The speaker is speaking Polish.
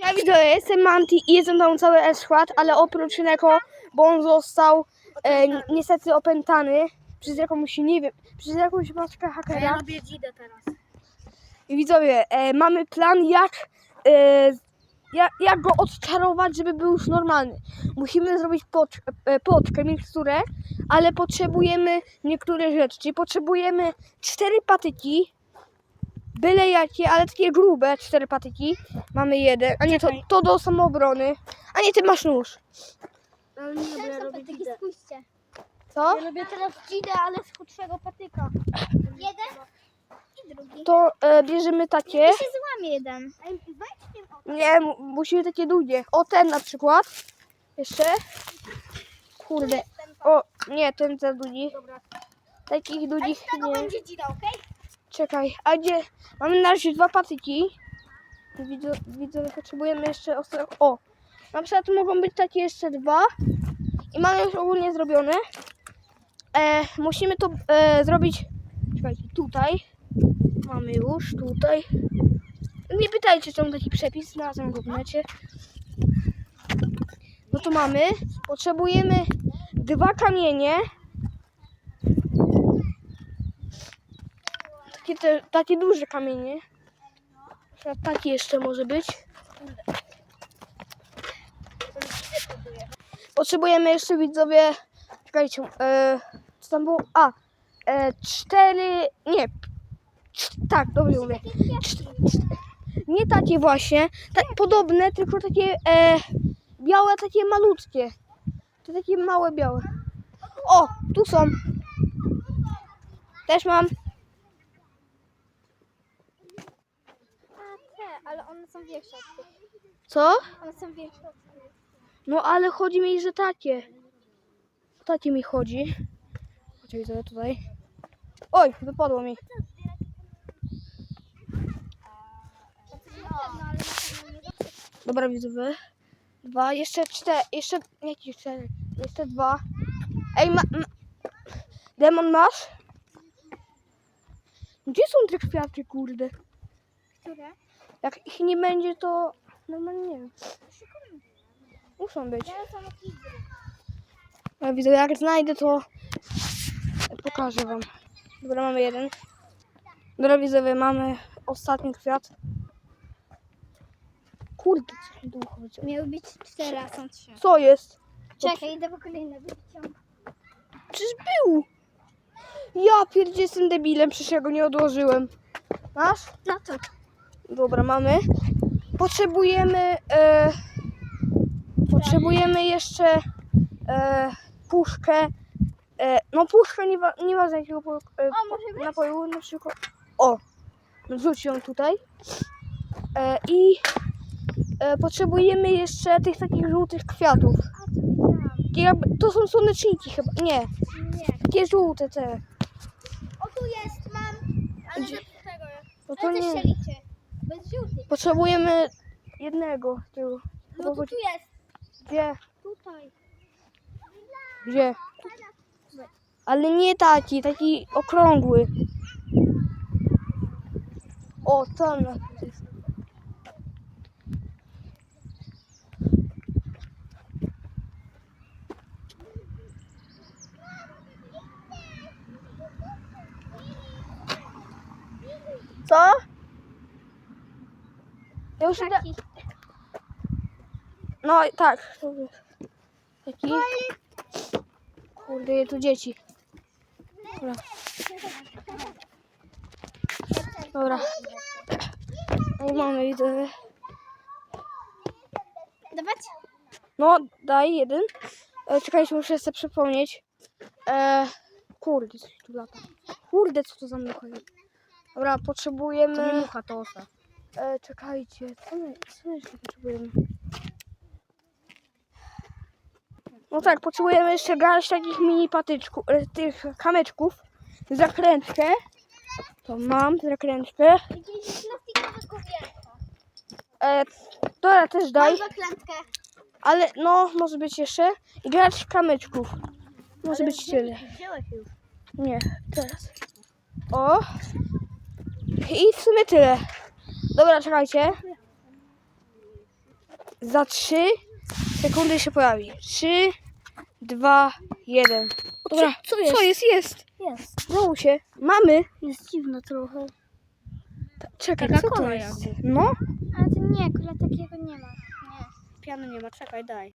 Ja widzę, jestem Manti i jestem tam cały skład, ale oprócz Neko, bo on został e, ni- niestety opętany przez jakąś, nie wiem, przez jakąś maskę hakera. robię dzidę teraz. I widzowie, e, mamy plan jak, e, jak, jak go odczarować, żeby był już normalny. Musimy zrobić pod, e, podkę, miksturę, ale potrzebujemy niektóre rzeczy. Czyli potrzebujemy cztery patyki, byle jakie, ale takie grube cztery patyki. Mamy jeden, a nie to, to do samoobrony. A nie, ty masz nóż. Ale nie, bo ja robię Patyki, dzidę. spójrzcie. Co? Ja robię teraz dzidę, ale z krótszego patyka. Jeden i drugi. To e, bierzemy takie. I się złamie jeden. Ej, weź tym o- Nie, musimy takie długie. O, ten na przykład. Jeszcze. Kurde. O, nie, ten za długi. Dobra. Takich długich Z tego nie. będzie dzida, okej? Czekaj, a gdzie? Mamy na razie dwa patyki. Widzę, widzę potrzebujemy jeszcze ostro... O! Na przykład mogą być takie jeszcze dwa. I mamy już ogólnie zrobione. E, musimy to e, zrobić... Czekajcie, tutaj. Mamy już, tutaj. Nie pytajcie, czemu taki przepis, znalazłem go w necie. No to mamy. Potrzebujemy dwa kamienie. Takie, te, takie duże kamienie. Taki jeszcze może być. Potrzebujemy jeszcze widzowie. Czekajcie, e, co tam było? A, e, cztery. Nie. cz- Tak, dobrze mówię. Cz- cz- Nie takie właśnie. Tak, podobne, tylko takie e, białe, takie malutkie. To takie małe białe. O, tu są. Też mam. A te, ale one są większe od tych. Co? One są większe od tych. No ale chodzi mi, że takie. O takie mi chodzi. Czekaj sobie tutaj. Oj, wypadło mi. Dobra, widzowie. Dwa, jeszcze cztery, jeszcze, jakie cztery? Jeszcze dwa. Ej, ma, ma, demon masz? Gdzie są te kwiaty, kurde? Które? Jak ich nie będzie, to normalnie nie wiem. Muszą być. Ja widzę, jak znajdę, to pokażę wam. Dobra, mamy jeden. Dobra, widzowie, mamy ostatni kwiat. Kurde, coś mi tu chodzi. Miały być cztery, a są trzy. Co jest? Czekaj, idę po kolejne wyciąg. Przecież był. Ja pierdzie jestem debilem, przecież ja go nie odłożyłem. Masz? No to. Dobra, mamy. Potrzebujemy. E, potrzebujemy jeszcze e, puszkę. E, no puszkę nie, wa- nie ważne jakiego po, e, O, może być? napoju, na przykład. O! Wrzuć ją tutaj. E, I e, potrzebujemy jeszcze tych takich żółtych kwiatów. To są słoneczniki chyba. Nie, Nie. takie żółte te. O, tu jest, mam. Ale Gdzie? tego. No to nie. się liczy. Bez żółtych. Potrzebujemy jednego tyłu. No to tu jest. Gdzie? Tutaj. Gdzie? Ale nie taki, taki okrągły. O, tam jest. Co? Już idę. Taki. No i tak. Taki. Kurde, tu dzieci. Dobra. Dobra. No mamy widzę. Dawać? No, daj jeden. E, czekajcie, muszę sobie przypomnieć. E, kurde, coś tu lata. Kurde, co to za mucha jest. Dobra, potrzebujemy... To nie mucha, to osa. E, czekajcie, co my, co my jeszcze potrzebujemy? No tak, potrzebujemy jeszcze garść takich mini patyczków, e, tych kamyczków, zakrętkę. To mam zakrętkę. Plastikowe kubielko. E, dobra, też daj, Daj zaklętkę. ale no, może być jeszcze. I garść kamyczków. Może być tyle. Wziąłeś już. Nie, teraz. O. I w sumie tyle. Dobra, czekajcie. za 3 sekundy się pojawi. 3, 2, 1. Dobra, co jest? Co jest? Jest. Jest. Znowu się. Mamy. Jest dziwne trochę. Czekaj, Taka co to jest? jakby. No. Ale to nie, kule takiego nie ma. Nie. Piany nie ma, czekaj, daj.